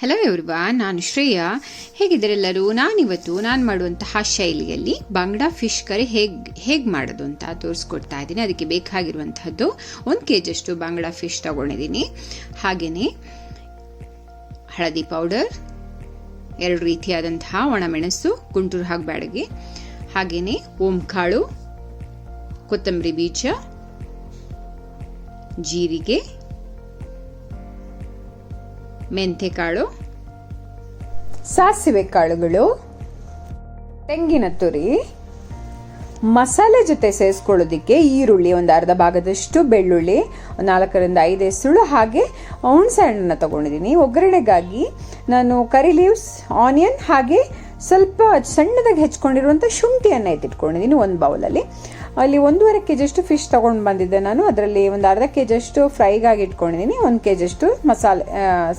Hello ಇವ್ರಿವ ನಾನು ಶ್ರೇಯಾ. ಹೇಗಿದ್ದರೆಲ್ಲರೂ? ನಾನಿವತ್ತು ನಾನು ಮಾಡುವಂತಹ ಶೈಲಿಯಲ್ಲಿ ಬಂಗ್ಡಾ ಫಿಶ್ ಕರಿ ಹೇಗೆ ಹೇಗೆ ಮಾಡೋದು ಅಂತ ತೋರಿಸ್ಕೊಡ್ತಾ ಇದ್ದೀನಿ. ಅದಕ್ಕೆ ಬೇಕಾಗಿರುವಂತಹದ್ದು ಒಂದು ಕೆ ಜಿಯಷ್ಟು ಬಂಗ್ಡಾ ಫಿಶ್ ತಗೊಂಡಿದ್ದೀನಿ. ಹಾಗೆಯೇ ಹಳದಿ ಪೌಡರ್, ಎರಡು ರೀತಿಯಾದಂತಹ ಒಣಮೆಣಸು, ಗುಂಟೂರು ಹಾಕಬ್ಯಾಡಗಿ ಹಾಗೆಯೇ ಓಂಕಾಳು, ಕೊತ್ತಂಬರಿ ಬೀಜ, ಜೀರಿಗೆ ಮೆಂತೆಕಾಳು, ಸಾಸಿವೆ ಕಾಳುಗಳು, ತೆಂಗಿನ ತುರಿ, ಮಸಾಲೆ ಜೊತೆ ಸೇರಿಸ್ಕೊಳ್ಳೋದಕ್ಕೆ ಈರುಳ್ಳಿ ಒಂದು ಅರ್ಧ ಭಾಗದಷ್ಟು, ಬೆಳ್ಳುಳ್ಳಿ ನಾಲ್ಕರಿಂದ ಐದು ಎಸುಳು ಹಾಗೆ ಹುಣಸೆ ಹಣ್ಣನ್ನು ತಗೊಂಡಿದ್ದೀನಿ. ಒಗ್ಗರಣೆಗಾಗಿ ನಾನು ಕರಿ ಲೀವ್ಸ್ ಆನಿಯನ್ ಹಾಗೆ ಸ್ವಲ್ಪ ಸಣ್ಣದಾಗಿ ಹೆಚ್ಕೊಂಡಿರುವಂಥ ಶುಂಠಿಯನ್ನು ಎತ್ತಿಟ್ಕೊಂಡಿದ್ದೀನಿ ಒಂದು ಬೌಲಲ್ಲಿ ಅಲ್ಲಿ ಒಂದೂವರೆ ಕೆ ಜಿಯಷ್ಟು ಫಿಶ್ ತಗೊಂಡು ಬಂದಿದ್ದೆ ನಾನು. ಅದರಲ್ಲಿ ಒಂದು ಅರ್ಧ ಕೆ ಜಿಯಷ್ಟು ಫ್ರೈಗಾಗಿ ಇಟ್ಕೊಂಡಿದ್ದೀನಿ ಒಂದು ಕೆ ಜಿಯಷ್ಟು ಮಸಾಲೆ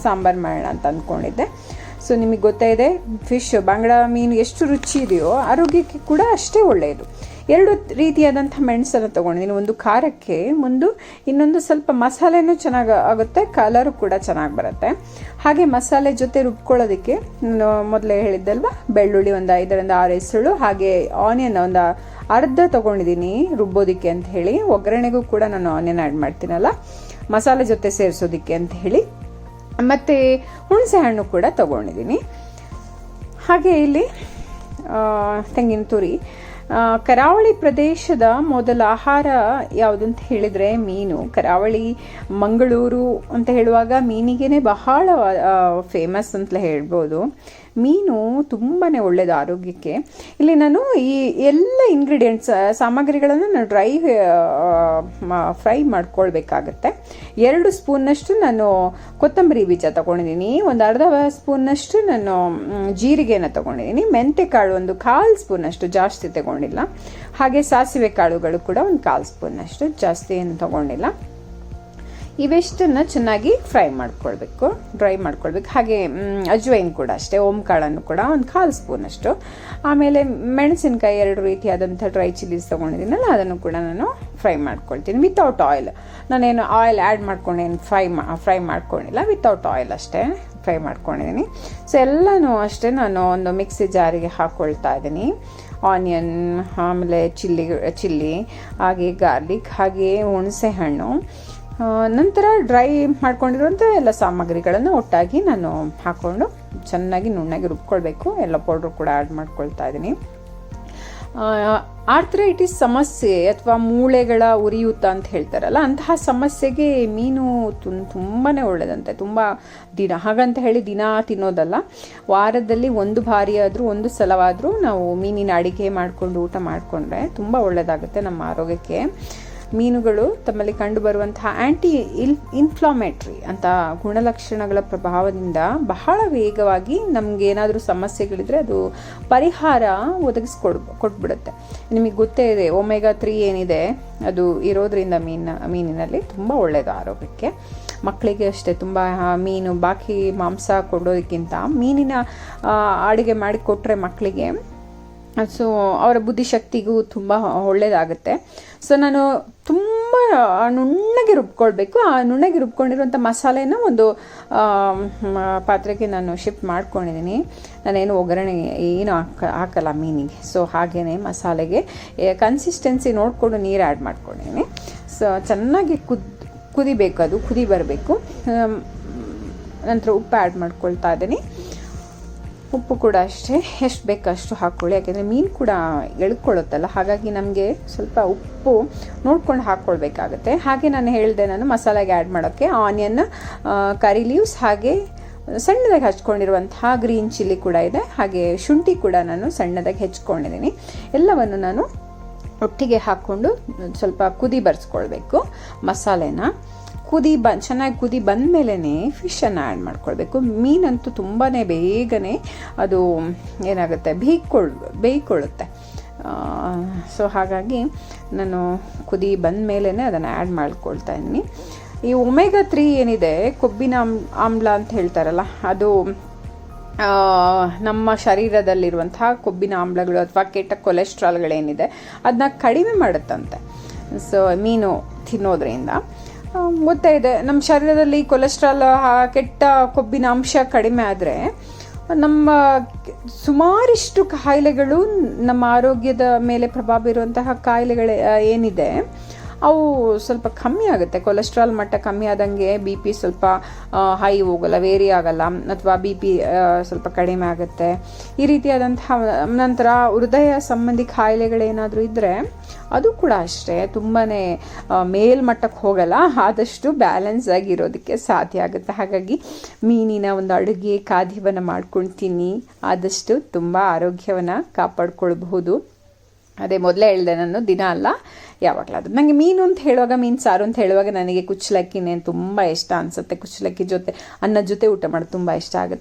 ಸಾಂಬಾರು ಮಾಡೋಣ ಅಂತ ಅಂದ್ಕೊಂಡಿದ್ದೆ ಸೊ ನಿಮಗೆ ಗೊತ್ತೇ ಇದೆ ಫಿಶ್ ಬಂಗಡ ಮೀನು ಎಷ್ಟು ರುಚಿ ಇದೆಯೋ ಆರೋಗ್ಯಕ್ಕೆ ಕೂಡ ಅಷ್ಟೇ ಒಳ್ಳೆಯದು. ಎರಡು ರೀತಿಯಾದಂಥ ಮೆಣಸನ್ನು ತೊಗೊಂಡಿದ್ದೀನಿ ಒಂದು ಖಾರಕ್ಕೆ, ಒಂದು ಇನ್ನೊಂದು ಸ್ವಲ್ಪ ಮಸಾಲೆನೂ ಚೆನ್ನಾಗಿ ಆಗುತ್ತೆ ಕಲರು ಕೂಡ ಚೆನ್ನಾಗಿ ಬರುತ್ತೆ. ಹಾಗೆ ಮಸಾಲೆ ಜೊತೆ ರುಬ್ಕೊಳ್ಳೋದಕ್ಕೆ ಮೊದಲೇ ಹೇಳಿದ್ದಲ್ವ, ಬೆಳ್ಳುಳ್ಳಿ ಒಂದು ಐದರಿಂದ ಆರು ಹೆಸರು ಹಾಗೆ ಆನಿಯನ್ ಒಂದು ಅರ್ಧ ತಗೊಂಡಿದ್ದೀನಿ ರುಬ್ಬೋದಕ್ಕೆ ಅಂತ ಹೇಳಿ. ಒಗ್ಗರಣೆಗೂ ಕೂಡ ನಾನು ಆನಿಯನ್ ಆ್ಯಡ್ ಮಾಡ್ತೀನಲ್ಲ, ಮಸಾಲೆ ಜೊತೆ ಸೇರಿಸೋದಕ್ಕೆ ಅಂತ ಹೇಳಿ. ಮತ್ತು ಹುಣಸೆ ಹಣ್ಣು ಕೂಡ ತಗೊಂಡಿದ್ದೀನಿ. ಹಾಗೆ ಇಲ್ಲಿ ತೆಂಗಿನ ತುರಿ. ಕರಾವಳಿ ಪ್ರದೇಶದ ಮೊದಲ ಆಹಾರ ಯಾವುದು ಅಂತ ಹೇಳಿದರೆ ಮೀನು. ಕರಾವಳಿ, ಮಂಗಳೂರು ಅಂತ ಹೇಳುವಾಗ ಮೀನಿಗೆ ಬಹಳ ಫೇಮಸ್ ಅಂತಲೇ ಹೇಳ್ಬೋದು. ಮೀನು ತುಂಬಾ ಒಳ್ಳೆಯದು ಆರೋಗ್ಯಕ್ಕೆ. ಇಲ್ಲಿ ನಾನು ಈ ಎಲ್ಲ ಇಂಗ್ರೀಡಿಯೆಂಟ್ಸ್ ಸಾಮಗ್ರಿಗಳನ್ನು ನಾನು ಡ್ರೈ ಫ್ರೈ ಮಾಡ್ಕೊಳ್ಬೇಕಾಗತ್ತೆ. ಎರಡು ಸ್ಪೂನ್ನಷ್ಟು ನಾನು ಕೊತ್ತಂಬರಿ ಬೀಜ ತೊಗೊಂಡಿದ್ದೀನಿ. ಒಂದು ಅರ್ಧ ಸ್ಪೂನ್ನಷ್ಟು ನಾನು ಜೀರಿಗೆನ ತೊಗೊಂಡಿದ್ದೀನಿ. ಮೆಂತೆ ಕಾಳು ಒಂದು ಕಾಲು ಸ್ಪೂನಷ್ಟು ಜಾಸ್ತಿ ತಗೊಂಡಿಲ್ಲ. ಹಾಗೆ ಸಾಸಿವೆ ಕಾಳುಗಳು ಕೂಡ ಒಂದು ಕಾಲು ಸ್ಪೂನಷ್ಟು ಜಾಸ್ತಿ ಏನು ತೊಗೊಂಡಿಲ್ಲ. ಇವೆಷ್ಟನ್ನು ಚೆನ್ನಾಗಿ ಫ್ರೈ ಮಾಡ್ಕೊಳ್ಬೇಕು, ಡ್ರೈ ಮಾಡ್ಕೊಳ್ಬೇಕು. ಹಾಗೆ ಅಜ್ವೈನ್ ಕೂಡ ಅಷ್ಟೇ ಓಂ ಕಾಳನ್ನು ಕೂಡ ಒಂದು ಕಾಲು ಸ್ಪೂನ್ ಅಷ್ಟು. ಆಮೇಲೆ ಮೆಣಸಿನ್ಕಾಯಿ ಎರಡು ರೀತಿಯಾದಂಥ ಡ್ರೈ ಚಿಲ್ಲೀಸ್ ತೊಗೊಂಡಿದ್ದೀನಲ್ಲ, ಅದನ್ನು ಕೂಡ ನಾನು ಫ್ರೈ ಮಾಡ್ಕೊಳ್ತೀನಿ. ವಿತೌಟ್ ಆಯಿಲ್ ನಾನೇನು ಆಯಿಲ್ ಆ್ಯಡ್ ಮಾಡ್ಕೊಂಡೇನು ಫ್ರೈ ಮಾ, ಫ್ರೈ ಮಾಡ್ಕೊಂಡಿಲ್ಲ ವಿತೌಟ್ ಆಯಿಲ್ ಅಷ್ಟೇ ಫ್ರೈ ಮಾಡ್ಕೊಂಡಿದ್ದೀನಿ ಸೊ ಎಲ್ಲನೂ ಅಷ್ಟೇ ನಾನು ಒಂದು ಮಿಕ್ಸಿ ಜಾರಿಗೆ ಹಾಕ್ಕೊಳ್ತಾ ಇದ್ದೀನಿ ಆನಿಯನ್ ಆಮೇಲೆ ಚಿಲ್ಲಿ ಚಿಲ್ಲಿ, ಹಾಗೆ ಗಾರ್ಲಿಕ್ ಹಾಗೆ ಹುಣಸೆ ಹಣ್ಣು ನಂತರ ಡ್ರೈ ಮಾಡ್ಕೊಂಡಿರುವಂಥ ಎಲ್ಲ ಸಾಮಗ್ರಿಗಳನ್ನು ಒಟ್ಟಾಗಿ ನಾನು ಹಾಕ್ಕೊಂಡು ಚೆನ್ನಾಗಿ ನುಣ್ಣಗೆ ರುಬ್ಕೊಳ್ಬೇಕು. ಎಲ್ಲ ಪೌಡ್ರ್ ಕೂಡ ಆ್ಯಡ್ ಮಾಡ್ಕೊಳ್ತಾ ಇದ್ದೀನಿ ಆರ್ಥ್ರೈಟಿಸ್ ಸಮಸ್ಯೆ ಅಥವಾ ಮೂಳೆಗಳ ಉರಿಯೂತ ಅಂತ ಹೇಳ್ತಾರಲ್ಲ, ಅಂತಹ ಸಮಸ್ಯೆಗೆ ಮೀನು ತುಂಬಾ ಒಳ್ಳೆಯದಂತೆ ತುಂಬ ದಿನ, ಹಾಗಂತ ಹೇಳಿ ದಿನ ತಿನ್ನೋದಲ್ಲ. ವಾರದಲ್ಲಿ ಒಂದು ಬಾರಿ ಆದರೂ ಒಂದು ಸಲವಾದರೂ ನಾವು ಮೀನಿನ ಅಡಿಗೆ ಮಾಡಿಕೊಂಡು ಊಟ ಮಾಡಿಕೊಂಡ್ರೆ ತುಂಬ ಒಳ್ಳೆಯದಾಗುತ್ತೆ ನಮ್ಮ ಆರೋಗ್ಯಕ್ಕೆ. ಮೀನುಗಳು ತಮ್ಮಲ್ಲಿ ಕಂಡುಬರುವಂತಹ ಆ್ಯಂಟಿ ಇಲ್ ಇನ್ಫ್ಲಾಮೇಟ್ರಿ ಅಂತ ಗುಣಲಕ್ಷಣಗಳ ಪ್ರಭಾವದಿಂದ ಬಹಳ ವೇಗವಾಗಿ ನಮ್ಗೆ ಏನಾದರೂ ಸಮಸ್ಯೆಗಳಿದ್ರೆ ಅದು ಪರಿಹಾರ ಒದಗಿಸ್ಕೊಡ್, ಕೊಟ್ಬಿಡುತ್ತೆ. ನಿಮಗೆ ಗೊತ್ತೇ ಇದೆ ಒಮೆಗಾ ತ್ರೀ ಏನಿದೆ, ಅದು ಇರೋದ್ರಿಂದ ಮೀನ, ಮೀನಿನಲ್ಲಿ ತುಂಬ ಒಳ್ಳೆಯದು ಆರೋಗ್ಯಕ್ಕೆ. ಮಕ್ಕಳಿಗೆ ಅಷ್ಟೇ, ತುಂಬ ಮೀನು, ಬಾಕಿ ಮಾಂಸ ಕೊಡೋದಕ್ಕಿಂತ ಮೀನಿನ ಅಡುಗೆ ಮಾಡಿ ಕೊಟ್ಟರೆ ಮಕ್ಕಳಿಗೆ ಸೊ ಅವರ ಬುದ್ಧಿಶಕ್ತಿಗೂ ತುಂಬ ಒಳ್ಳೆಯದಾಗುತ್ತೆ ಸೊ ನಾನು ತುಂಬ ನುಣ್ಣಗೆ ರುಬ್ಕೊಳ್ಬೇಕು. ಆ ನುಣ್ಣಗೆ ರುಬ್ಕೊಂಡಿರುವಂಥ ಮಸಾಲೆನ ಒಂದು ಪಾತ್ರೆಗೆ ನಾನು ಶಿಫ್ಟ್ ಮಾಡ್ಕೊಂಡಿದ್ದೀನಿ ನಾನೇನು ಒಗ್ಗರಣೆ ಏನು ಹಾಕ, ಹಾಕಲ್ಲ ಮೀನಿಗೆ. ಸೊ ಹಾಗೇ ಮಸಾಲೆಗೆ ಕನ್ಸಿಸ್ಟೆನ್ಸಿ ನೋಡಿಕೊಂಡು ನೀರು ಆ್ಯಡ್ ಮಾಡ್ಕೊಂಡಿದ್ದೀನಿ ಸೊ ಚೆನ್ನಾಗಿ ಕುದ್, ಕುದಿಬೇಕು ಅದು, ಕುದಿ ಬರಬೇಕು. ನಂತರ ಉಪ್ಪು ಆ್ಯಡ್ ಮಾಡ್ಕೊಳ್ತಾ ಇದ್ದೀನಿ. ಉಪ್ಪು ಕೂಡ ಅಷ್ಟೇ. ಎಷ್ಟು ಬೇಕು ಅಷ್ಟು ಹಾಕ್ಕೊಳ್ಳಿ ಯಾಕೆಂದರೆ ಮೀನು ಕೂಡ ಎಳ್ಕೊಳ್ಳುತ್ತಲ್ಲ. ಹಾಗಾಗಿ ನಮಗೆ ಸ್ವಲ್ಪ ಉಪ್ಪು ನೋಡ್ಕೊಂಡು ಹಾಕ್ಕೊಳ್ಬೇಕಾಗತ್ತೆ ಹಾಗೆ ನಾನು ಹೇಳಿದೆ, ನಾನು ಮಸಾಲೆಗೆ ಆ್ಯಡ್ ಮಾಡೋಕ್ಕೆ ಆನಿಯನ್ ಕರಿ ಲೀವ್ಸ್ ಹಾಗೆ ಸಣ್ಣದಾಗಿ ಹಚ್ಕೊಂಡಿರುವಂತಹ ಗ್ರೀನ್ ಚಿಲ್ಲಿ ಕೂಡ ಇದೆ. ಹಾಗೆ ಶುಂಠಿ ಕೂಡ ನಾನು ಸಣ್ಣದಾಗಿ ಹೆಚ್ಕೊಂಡಿದ್ದೀನಿ. ಎಲ್ಲವನ್ನು ನಾನು ಒಟ್ಟಿಗೆ ಹಾಕ್ಕೊಂಡು ಸ್ವಲ್ಪ ಕುದಿ ಬರ್ಸ್ಕೊಳ್ಬೇಕು ಮಸಾಲೆನ. ಕುದಿ ಬ, ಚೆನ್ನಾಗಿ ಕುದಿ ಬಂದ ಮೇಲೇ ಫಿಶನ್ನು ಆ್ಯಡ್ ಮಾಡ್ಕೊಳ್ಬೇಕು. ಮೀನಂತೂ ತುಂಬಾ ಬೇಗನೆ ಅದು ಏನಾಗುತ್ತೆ? ಬೇಯ್ಕೊಳ್ ಬೇಯ್ಕೊಳ್ಳುತ್ತೆ ಸೊ ಹಾಗಾಗಿ ನಾನು ಕುದಿ ಬಂದ ಮೇಲೇ ಅದನ್ನು ಆ್ಯಡ್ ಮಾಡ್ಕೊಳ್ತಾ ಇದ್ದೀನಿ. ಈ ಒಮೆಗಾ ತ್ರೀ ಏನಿದೆ? ಕೊಬ್ಬಿನ ಆಮ್ಲ ಅಂತ ಹೇಳ್ತಾರಲ್ಲ, ಅದು ನಮ್ಮ ಶರೀರದಲ್ಲಿರುವಂತಹ ಕೊಬ್ಬಿನ ಆಮ್ಲಗಳು ಅಥವಾ ಕೆಟ್ಟ ಕೊಲೆಸ್ಟ್ರಾಲ್ಗಳೇನಿದೆ ಅದನ್ನ ಕಡಿಮೆ ಮಾಡುತ್ತಂತೆ. ಸೊ ಮೀನು ತಿನ್ನೋದ್ರಿಂದ. ಗೊತ್ತೇ ಇದೆ. ನಮ್ಮ ಶರೀರದಲ್ಲಿ ಕೊಲೆಸ್ಟ್ರಾಲ್ ಕೆಟ್ಟ ಕೊಬ್ಬಿನ ಅಂಶ ಕಡಿಮೆ ಆದರೆ ನಮ್ಮ ಸುಮಾರಿಷ್ಟು ಕಾಯಿಲೆಗಳು ನಮ್ಮ ಆರೋಗ್ಯದ ಮೇಲೆ ಪ್ರಭಾವ ಬೀರುವಂತಹ ಕಾಯಿಲೆಗಳು ಏನಿದೆ. ಅವು ಸ್ವಲ್ಪ ಕಮ್ಮಿ ಆಗುತ್ತೆ. ಕೊಲೆಸ್ಟ್ರಾಲ್ ಮಟ್ಟ ಕಮ್ಮಿ ಆದಂಗೆ ಬಿ ಪಿ ಸ್ವಲ್ಪ ಹೈ ಹೋಗಲ್ಲ ವೇರಿ ಆಗಲ್ಲ, ಅಥವಾ ಬಿ ಪಿ ಸ್ವಲ್ಪ ಕಡಿಮೆ ಆಗುತ್ತೆ. ಈ ರೀತಿಯಾದಂತಹ, ನಂತರ ಹೃದಯ ಸಂಬಂಧಿ ಕಾಯಿಲೆಗಳೇನಾದರೂ ಇದ್ದರೆ ಅದು ಕೂಡ ಅಷ್ಟೇ. ತುಂಬಾ ಮೇಲ್ಮಟ್ಟಕ್ಕೆ ಹೋಗಲ್ಲ, ಆದಷ್ಟು ಬ್ಯಾಲೆನ್ಸ್ ಆಗಿರೋದಕ್ಕೆ ಸಾಧ್ಯ ಆಗುತ್ತೆ. ಹಾಗಾಗಿ ಮೀನಿನ ಒಂದು ಅಡುಗೆ, ಖಾದ್ಯವನ್ನು ಮಾಡ್ಕೊಳ್ತೀನಿ ಆದಷ್ಟು ತುಂಬ ಆರೋಗ್ಯವನ್ನು ಕಾಪಾಡ್ಕೊಳ್ಬಹುದು. ಅದೇ ಮೊದಲೇ ಹೇಳಿದೆ, ನಾನು ದಿನ ಅಲ್ಲ ಯಾವಾಗಲಾದ್ರೂ ನನಗೆ ಮೀನು ಅಂತ ಹೇಳುವಾಗ, ಮೀನು ಸಾರು ಅಂತ ಹೇಳುವಾಗ ನನಗೆ ಕುಚ್ಚಲಕ್ಕಿನೇ ತುಂಬ ಇಷ್ಟ ಅನಿಸುತ್ತೆ. ಕುಚ್ಚಲಕ್ಕಿ ಜೊತೆ ಅನ್ನದ ಜೊತೆ ಊಟ ಮಾಡೋದು ತುಂಬ ಇಷ್ಟ ಆಗುತ್ತೆ.